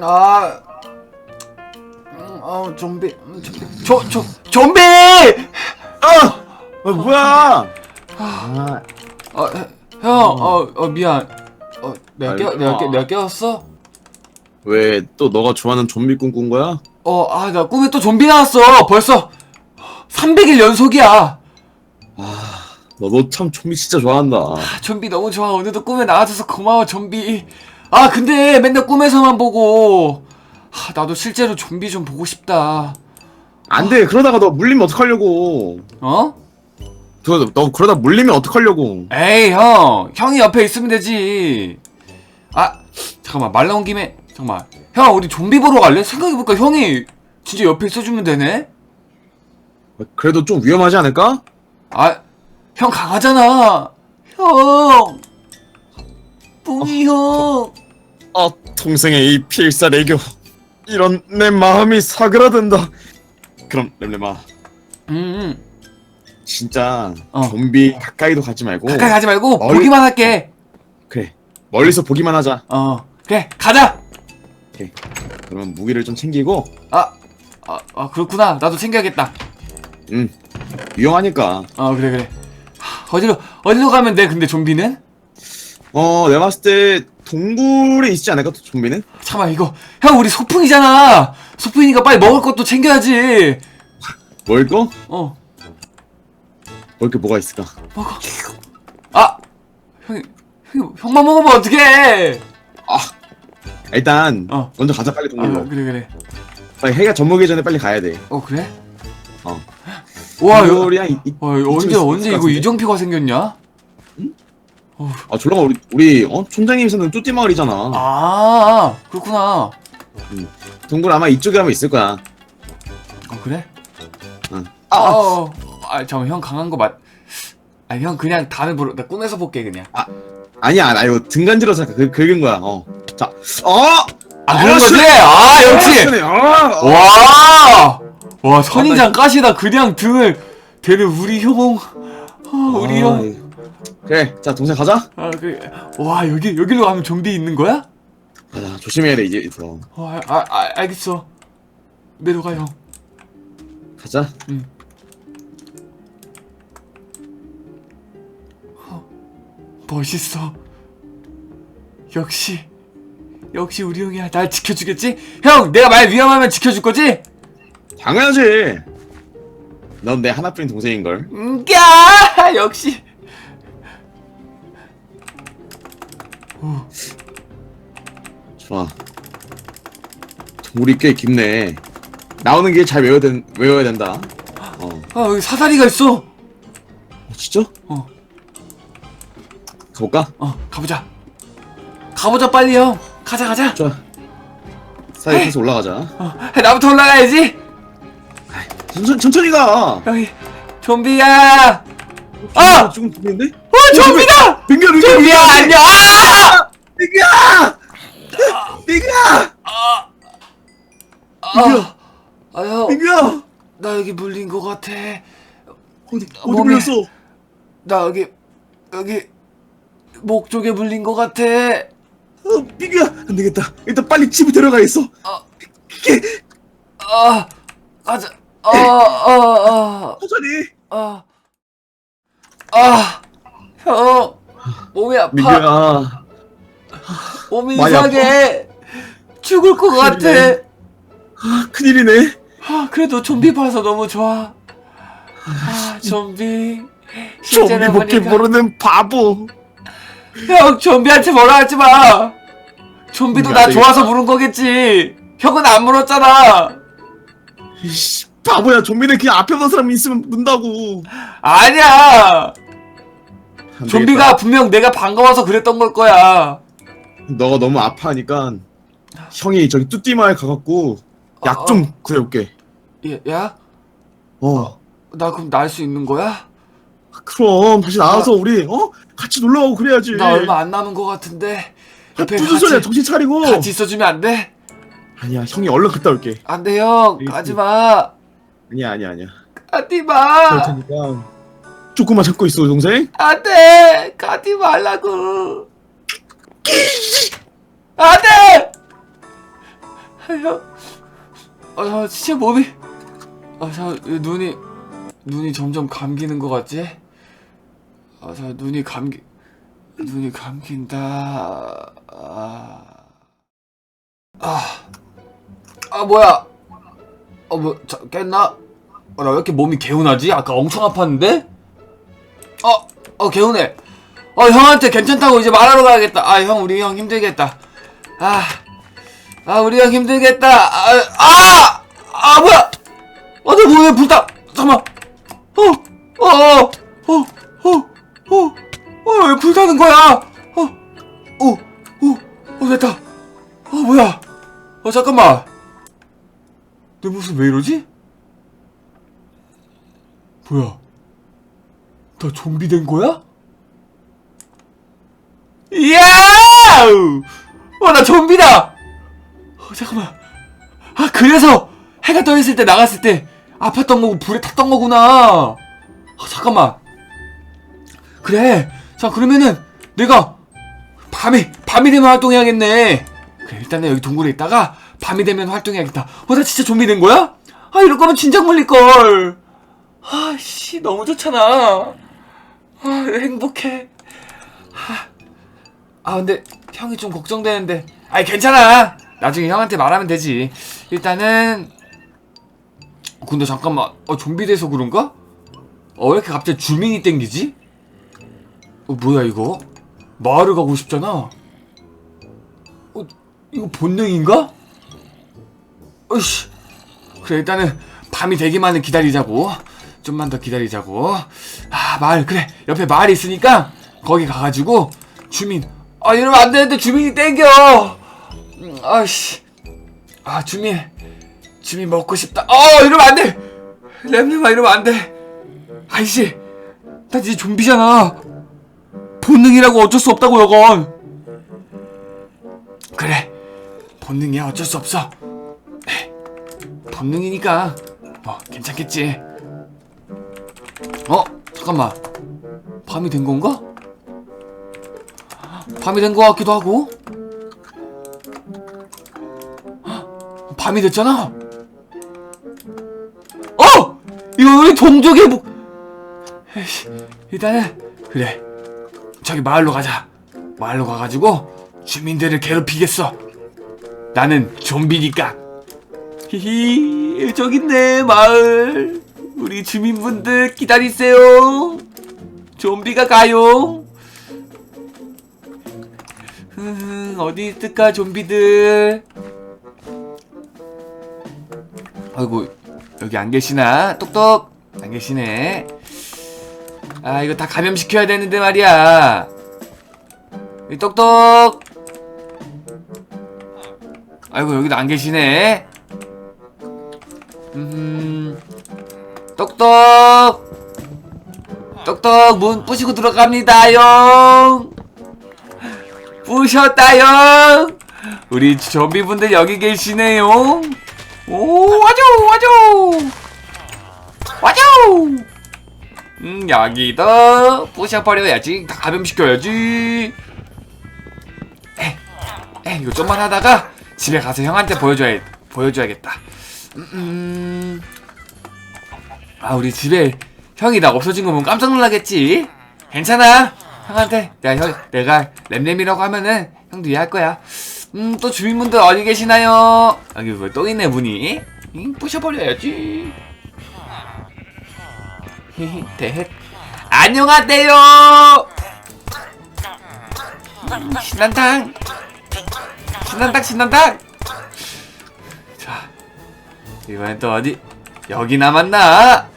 아, 음, 어, 좀비, 음, 좀비, 조, 조, 좀비! 아! 어, 뭐야? 아, 어, 형, 어, 어, 미안. 어, 내가 깨. 내가 깨, 내가 깨웠어? 왜 또 너가 좋아하는 좀비 꿈꾼 거야? 어, 아, 나 꿈에 또 좀비 나왔어. 벌써 300일 연속이야. 너참 좀비 진짜 좋아한다. 아, 좀비 너무 좋아. 오늘도 꿈에 나와줘서 고마워, 좀비. 아, 근데 맨날 꿈에서만 보고. 아, 나도 실제로 좀비 좀 보고 싶다. 안 돼. 그러다가 너 물리면 어떡하려고. 어? 너, 너 그러다 물리면 어떡하려고. 에이, 형. 형이 옆에 있으면 되지. 아, 잠깐만. 말 나온 김에. 잠깐만. 형, 우리 좀비 보러 갈래? 생각해볼까? 형이 진짜 옆에 있어주면 되네? 그래도 좀 위험하지 않을까? 아, 형 강하잖아. 형. 뿡이 형. 아, 동생의 이 필사애교. 이런 내 마음이 사그라든다. 그럼 렘렘아, 음, 음. 진짜 어. 좀비 가까이도 가지 말고 가까이 가지 말고 멀리- 보기만 할게. 그래 멀리서 보기만 하자. 어, 그래, 가자. 오케이. 그러면 무기를 좀 챙기고, 아, 아, 아 그렇구나. 나도 챙겨야겠다. 음 위험하니까. 어, 그래, 그래. 하, 어디로, 어디로 가면 돼, 근데 좀비는? 어, 내가 봤을 때 동굴에 있지 않을까? 좀비는? 잠깐만, 이거. 형, 우리 소풍이잖아. 소풍이니까 빨리 먹을 것도 챙겨야지. 먹을 거? 어, 먹을 게 뭐가 있을까? 먹어. 아! 형이, 형만 먹으면 어떡해! 일단 어. 먼저 가자 빨리 아, 동굴로. 그래, 그래. 빨리 해가 젖먹기 전에 빨리 가야 돼. 어, 그래? 어. 와, 이거. 이, 와, 언제, 있을 언제 이거 같은데? 이정표가 생겼냐? 아 졸라가 우리 우리 어 촌장님 사는 뚜띠 마을이잖아. 아, 그렇구나. 동굴 아마 이쪽에 하면 있을 거야. 어, 그래? 응. 아, 아, 어, 아, 잠깐만, 형 강한 거 맞. 아, 형 그냥 다음에 보러, 나 꿈에서 볼게, 그냥. 아니야 나 이거 등 간지러서 그, 긁은 거야. 어. 자, 어. 아, 그런 아, 거지? 아, 역시! 아, 어. 와! 와, 선인장 가시다 그냥 등을 대는 우리 형. 아, 우리 아, 형. 그래, 자 동생 가자. 아, 그, 와, 여기, 여기로 가면 좀비 있는 거야? 가자, 조심해야 돼 이제. 어. 어, 아, 아, 알겠어. 내려가, 형. 가자. 멋있어. 역시, 역시 우리 형이야. 날 지켜주겠지? 형, 내가 말 위험하면 지켜줄 거지? 당연하지. 넌 내 하나뿐인 동생인 걸. 음, 야, 역시. 좋아. 우리 꽤 깊네. 나오는 길 잘 외워야, 된, 외워야 된다. 어. 아, 여기 사다리가 있어. 어, 진짜? 어. 가볼까? 어, 가보자. 가보자, 빨리 형. 가자, 가자. 좋아. 사이 타서 올라가자. 어, 나부터 올라가야지. 천천히, 천천히 가. 여기 좀비야. 아, 조금 죽는데? 어, 좀비다. 민규야, 민규야, 좀비야, 안녕. 아! 민규야! 민규야! 아, 아, 형, 민규야! 나 여기 물린 것 같아. 어디, 어디 몸에- 물렸어? 나 여기 여기 목 쪽에 물린 것 같아. 어, 민규야! 안 되겠다. 일단 빨리 집에 들어가 있어. 아, 이게, 아, 가자. 아, 아, 천천히. 아, 아, 아, 형, 몸이 아파. 민규야. 몸이 많이 이상해. 죽을 것 같아. 큰일이네. 아, 큰일이네. 아, 그래도 좀비 봐서 너무 좋아. 아, 좀비. 좀비 실제로 보니까- 모르는 바보. 형, 좀비한테 뭐라 하지 마. 좀비도 좀비 나 안 좋아서 물은 거겠지. 형은 안 물었잖아. 이씨, 바보야. 좀비는 그냥 앞에 오는 사람이 있으면 문다고. 아니야. 안 좀비가. 분명 내가 반가워서 그랬던 걸 거야. 너가 너무 아파하니까 형이 저기 뚜띠마을 가갖고 약 좀 구해올게. 야, 야, 어. 나 그럼 날 수 있는 거야? 그럼 다시 나와서 우리 어 같이 놀러 가고 그래야지. 나 얼마 안 남은 거 같은데. 옆에 무슨 소리야? 같이, 정신 차리고. 같이 있어주면 안 돼? 아니야, 형이 얼른 갔다 올게. 안 돼, 형. 알겠지. 가지 마. 아니야, 아니야, 아니야. 가지 그럴 마. 테니까 조금만 참고 있어, 동생. 안 돼. 가지 말라고. 안 돼. 형. 아, 저 진짜 몸이. 아, 저 눈이 눈이 점점 감기는 것 같지? 아, 저 눈이 감기 눈이 감긴다. 아, 아, 아 뭐야? 어, 뭐 자, 깼나? 어, 나왜 이렇게 몸이 개운하지? 아까 엄청 아팠는데? 어, 어 개운해. 어 형한테 괜찮다고 이제 말하러 가야겠다. 아 형 우리 형 힘들겠다. 아, 아 우리 형 힘들겠다. 아, 아, 아 뭐야? 아, 내 몸에 불타. 잠깐만. 어, 어, 어, 어, 어, 어, 어, 왜 불타는 거야? 어, 어, 어, 어, 됐다. 어, 뭐야? 어, 잠깐만. 내 모습 왜 이러지? 뭐야? 나 좀비 된 거야? 와, 나 좀비다! 어, 잠깐만. 아, 그래서 해가 떠 있을 때 나갔을 때 아팠던 거고 불에 탔던 거구나. 어, 잠깐만. 그래. 자, 그러면은 내가 밤에, 밤이 되면 활동해야겠네. 그래, 일단은 여기 동굴에 있다가 밤이 되면 활동해야겠다. 어, 나 진짜 좀비 된 거야? 아, 이럴 거면 진작 물릴걸. 아, 씨, 너무 좋잖아. 아, 행복해. 아, 아, 근데 형이 좀 걱정되는데. 아이, 괜찮아. 나중에 형한테 말하면 되지. 일단은 근데 잠깐만. 어, 좀비 돼서 그런가? 어, 왜 이렇게 갑자기 주민이 땡기지? 어, 뭐야 이거? 마을을 가고 싶잖아. 어, 이거 본능인가? 어이씨. 그래, 일단은 밤이 되기만을 기다리자고. 좀만 더 기다리자고. 아, 마을, 그래. 옆에 마을이 있으니까 거기 가가지고 주민. 아, 이러면 안 되는데 주민이 땡겨. 음, 아씨. 아, 주민. 주민 먹고 싶다. 어, 이러면 안 돼. 램님아, 이러면 안 돼. 아이씨. 나 이제 좀비잖아. 본능이라고 어쩔 수 없다고, 여건. 그래. 본능이야, 어쩔 수 없어. 본능이니까. 뭐, 괜찮겠지. 어? 잠깐만. 밤이 된 건가? 밤이 된 것 같기도 하고. 헉, 밤이 됐잖아. 어! 이거 우리 동족의 목. 에이씨, 일단은 그래. 저기 마을로 가자. 마을로 가가지고 주민들을 괴롭히겠어. 나는 좀비니까. 히히, 저기 있네 마을. 우리 주민분들 기다리세요. 좀비가 가요. 흐흐, 어디 있을까 좀비들. 아이고 여기 안 계시나? 똑똑 안 계시네. 아 이거 다 감염시켜야 되는데 말이야. 이 똑똑. 아이고 여기도 안 계시네. 음. 똑똑. 똑똑 문 부시고 들어갑니다요. 부셨다요. 우리 좀비분들 여기 계시네요. 오 와줘 와줘 와줘. 음 여기도 부셔버려야지 다 감염시켜야지. 에, 에 이거 좀만 하다가 집에 가서 형한테 보여줘야 보여줘야겠다. 음, 음. 아 우리 집에 형이 나 없어진 거 보면 깜짝 놀라겠지. 괜찮아. 형한테 내가 형 내가 램램이라고 하면은 형도 이해할 거야. 음 또 주민분들 어디 계시나요? 여기 뭐또 있네 문이. 응, 부셔버려야지. 히히 대헷. 안녕하세요. 음, 신난당. 신난당 신난당. 자 이번엔 또 어디 여기 남았나?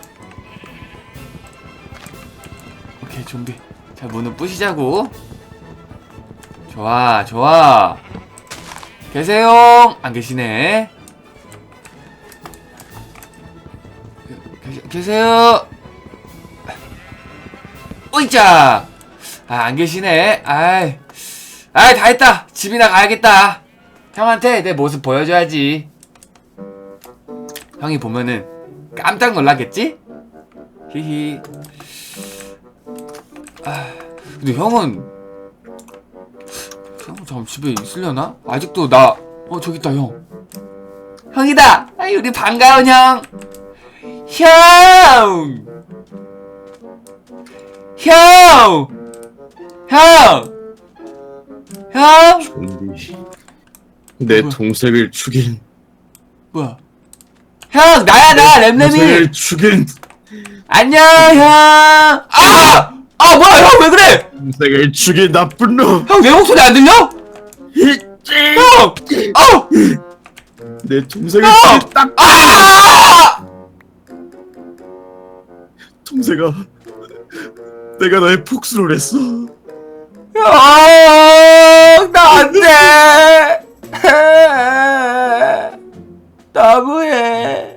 오케이 좀비 자 문을 부시자고. 좋아 좋아. 계세요? 안 계시네. 계, 계세요? 오이자! 아 안 계시네. 아이 아이 다 했다. 집이나 가야겠다. 형한테 내 모습 보여줘야지. 형이 보면은 깜짝 놀라겠지? 히히. 아, 근데 형은 형 잠 집에 있으려나? 아직도 나 어 저기 있다 형. 형이다! 아이, 우리 반가워, 형! 형! 형! 형! 형! 좀비. 내 뭐야? 동생을 죽인. 뭐야? 형, 나야, 나, 램램이! 동생을 죽인. 안녕, 형! 아! 아, 뭐야, 형, 왜 그래? 동생을 죽인 나쁜 놈. 형, 내 목소리 안 들려? 형! 어! 내 동생을 어! 죽인 딱 아! 동생아. 내가 너의 복수를 했어. 형, 나안 돼! 너무해.